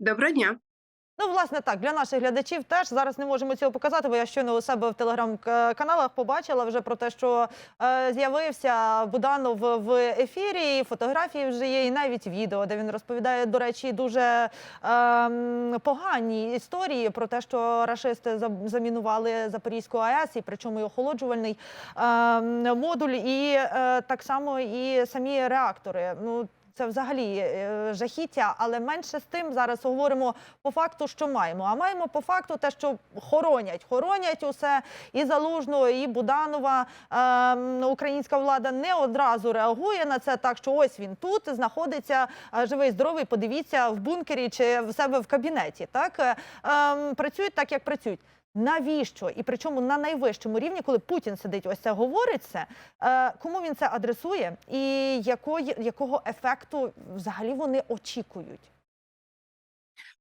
Доброго дня. Ну, власне, так, для наших глядачів теж зараз не можемо цього показати, бо я щойно у себе в телеграм-каналах побачила вже про те, що е, з'явився Буданов в ефірі, і фотографії вже є, і навіть відео, де він розповідає, до речі, дуже е, погані історії про те, що рашисти замінували Запорізьку АЕС, і причому і охолоджувальний е, модуль, і е, так само і самі реактори. Ну, це взагалі е, жахіття, але менше з тим зараз говоримо по факту, що маємо. А маємо по факту те, що хоронять. Хоронять усе і Залужного, і Буданова. Ем, українська влада не одразу реагує на це, так що ось він тут знаходиться е, живий, здоровий. Подивіться в бункері чи в себе в кабінеті. Так Е, ем, працюють так, як працюють. Навіщо? І причому на найвищому рівні, коли Путін сидить, ось це говорить це, е, кому він це адресує, і якої, якого ефекту взагалі вони очікують?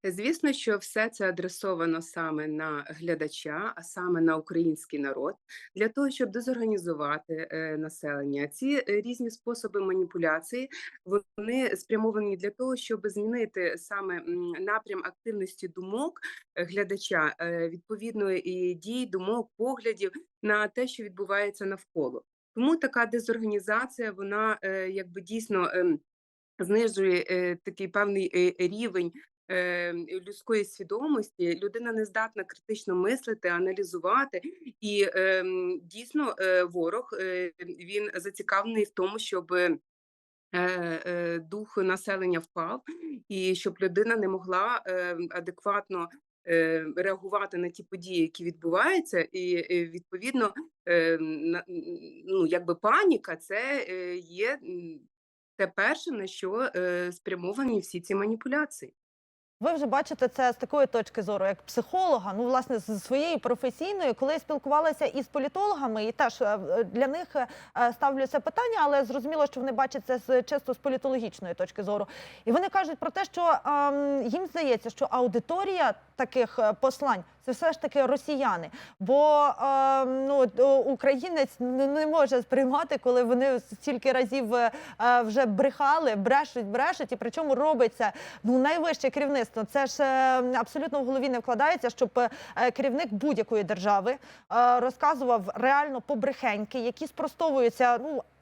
Звісно, що все це адресовано саме на глядача, а саме на український народ, для того, щоб дезорганізувати е, населення. Ці е, різні способи маніпуляції вони спрямовані для того, щоб змінити саме напрям активності думок е, глядача, відповідно і дій, думок, поглядів на те, що відбувається навколо. Тому така дезорганізація, вона якби дійсно. ем, Знижує е, такий певний е, рівень людської свідомості, людина не здатна критично мислити, аналізувати, і ем, дійсно е, ворог е, він зацікавлений в тому, щоб е, е, дух населення впав, і щоб людина не могла е, адекватно е, реагувати на ті події, які відбуваються, і е, відповідно е, ну, якби паніка це е, є те перше, на що е, спрямовані всі ці маніпуляції. Ви вже бачите це з такої точки зору, як психолога. Ну, власне, з своєї професійної, коли я спілкувалася із політологами, і теж е, для них ставлюся питання, але зрозуміло, що вони бачать це з чисто з політологічної точки зору. І вони кажуть про те, що ем, їм здається, що аудиторія таких е, послань це все ж таки росіяни. Бо ем, ну, українець не може сприймати, коли вони стільки разів е, е, вже брехали, брешуть, брешуть, і причому робиться ну найвище керівництво. Це ж е, абсолютно в голові не вкладається, щоб е, керівник будь-якої держави е, розказував реально побрехеньки, які спростовуються ну е,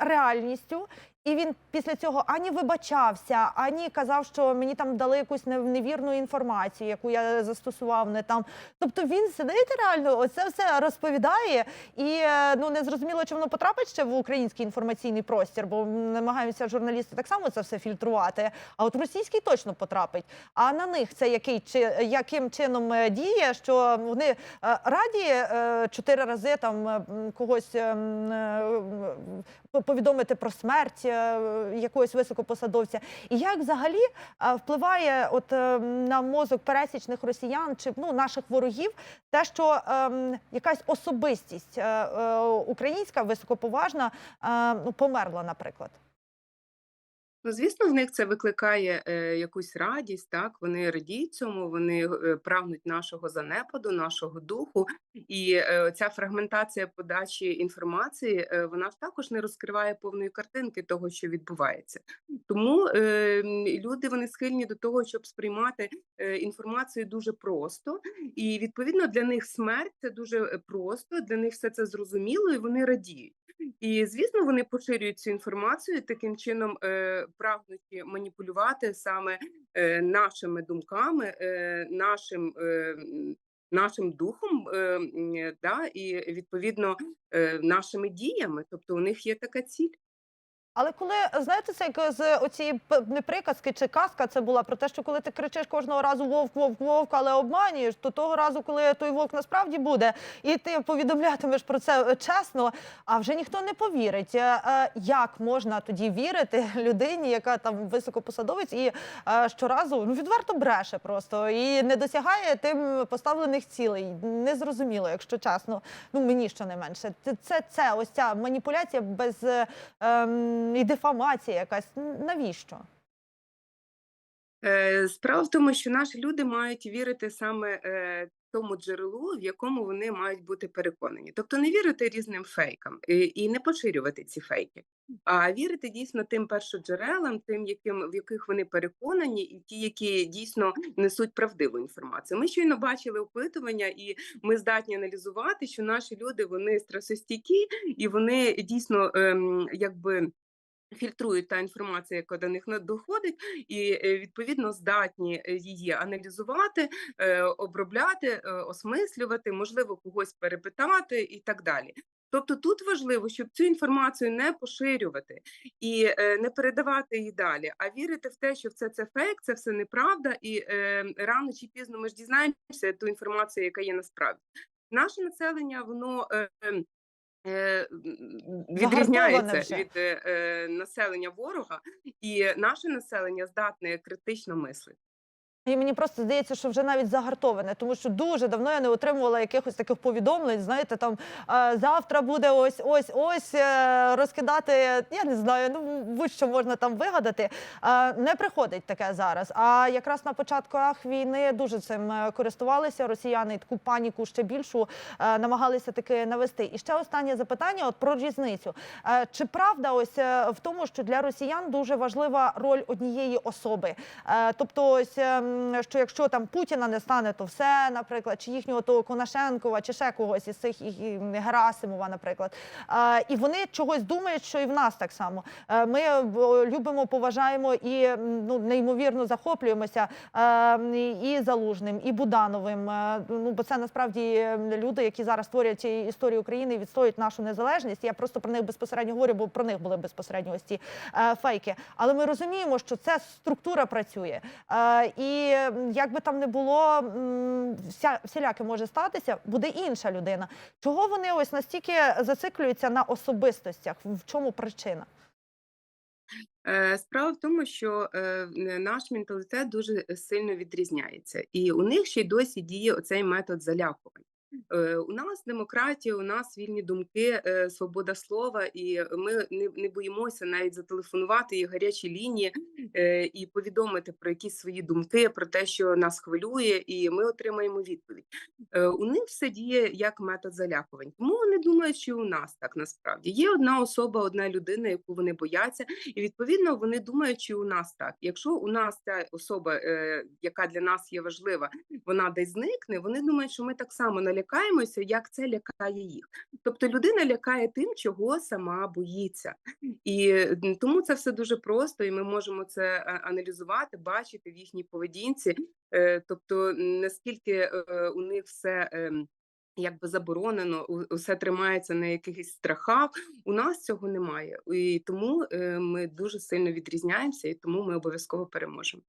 реальністю. І він після цього ані вибачався, ані казав, що мені там дали якусь невірну інформацію, яку я застосував не там. Тобто він сидить реально, оце все розповідає, і е, ну не зрозуміло, чи воно потрапить ще в український інформаційний простір, бо намагаються журналісти так само це все фільтрувати. А от в російський точно потрапить. А на них це який чи яким чином е, діє, що вони е, раді чотири рази там когось е, м, е, м, повідомити про смерть е, якогось високопосадовця. І як взагалі е, впливає от е, на мозок пересічних росіян чи ну наших ворогів, те, що е, якась особистість е, е, українська високоповажна е, ну, померла, наприклад. Ну, звісно, в них це викликає е, якусь радість, так вони радіють цьому, вони е, прагнуть нашого занепаду, нашого духу, і е, ця фрагментація подачі інформації е, вона також не розкриває повної картинки того, що відбувається. Тому е, люди вони схильні до того, щоб сприймати е, інформацію дуже просто, і відповідно для них смерть це дуже е, просто, для них все це зрозуміло, і вони радіють. І звісно, вони поширюють цю інформацію таким чином, е, прагнучи маніпулювати саме е, нашими думками, е, нашим, е, нашим духом, е, е, да, і відповідно е, нашими діями. Тобто, у них є така ціль. Але коли знаєте, це як з оцієї п- не приказки чи казка це була про те, що коли ти кричиш кожного разу вовк, вовк, вовк, але обманюєш, то того разу, коли той вовк насправді буде, і ти повідомлятимеш про це е, чесно, а вже ніхто не повірить. Е, е, Як можна тоді вірити людині, яка там високопосадовець, і щоразу ну відверто бреше просто і не досягає тим поставлених цілей? Незрозуміло, якщо чесно. Ну мені щонайменше. Це, це, ось ця маніпуляція без ем, і дефамація якась. Навіщо? Е, Справа в тому, що наші люди мають вірити саме е, тому джерелу, в якому вони мають бути переконані. Тобто не вірити різним фейкам і, не поширювати ці фейки, а вірити дійсно тим першоджерелам, тим, яким в яких вони переконані, і ті, які дійсно несуть правдиву інформацію. Ми щойно бачили опитування, і ми здатні аналізувати, що наші люди вони стресостійкі, і вони дійсно ем, якби. Фільтрують та інформація, яка до них доходить, і е, відповідно здатні е, її аналізувати, е, обробляти, осмислювати, можливо, когось перепитати і так далі. Тобто тут важливо, щоб цю інформацію не поширювати і е, не передавати її далі, а вірити в те, що це це фейк, це все неправда, і е, рано чи пізно ми ж дізнаємося ту інформацію, яка є насправді. Наше населення, воно е, відрізняється від е, е, населення ворога, і наше населення здатне критично мислити. І мені просто здається, що вже навіть загартоване, тому що дуже давно я не отримувала якихось таких повідомлень. Знаєте, там завтра буде ось ось ось е, розкидати. Я не знаю, ну будь-що можна там вигадати. Не приходить таке зараз. А якраз на початках війни дуже цим е, користувалися росіяни, таку паніку ще більшу е, намагалися таки навести. І ще останнє запитання: от про різницю. Чи правда ось в тому, що для росіян дуже важлива роль однієї особи? Тобто, ось ем, що якщо там Путіна не стане, то все, наприклад, чи їхнього того Конашенкова, чи ще когось із цих Герасимова, наприклад. І вони чогось думають, що і в нас так само. Е, Ми е, любимо, поважаємо і ну неймовірно захоплюємося е, і Залужним, і Будановим. Ну бо це насправді люди, які зараз створюють історію України і відстоюють нашу незалежність. Я просто про них безпосередньо говорю, бо про них були безпосередньо ось ці фейки. Але ми розуміємо, що ця структура працює. І як би там не було, вся всіляке може статися, буде інша людина. Чого вони ось настільки зациклюються на особистостях? В чому причина? Е, Справа в тому, що е, наш менталітет дуже сильно відрізняється, і у них ще й досі діє оцей метод залякувань. Е, У нас демократія, у нас вільні думки, е, свобода слова, і ми не, боїмося навіть зателефонувати і гарячі лінії е, і повідомити про якісь свої думки, про те, що нас хвилює, і ми отримаємо відповідь. Е, У них все діє як метод залякувань. Тому вони думають, що у нас так насправді є одна особа, одна людина, яку вони бояться, і відповідно вони думають, що у нас так. Якщо у нас ця особа, е, яка для нас є важлива, вона десь зникне, вони думають, що ми так само налякаємося, як це лякає їх. Тобто людина лякає тим, чого сама боїться. І тому це все дуже просто, і ми можемо це е, аналізувати, бачити в їхній поведінці. Е, Тобто, наскільки е, у них все. ем, Якби заборонено, усе тримається на якихось страхах. У нас цього немає, і тому ми дуже сильно відрізняємося, і тому ми обов'язково переможемо.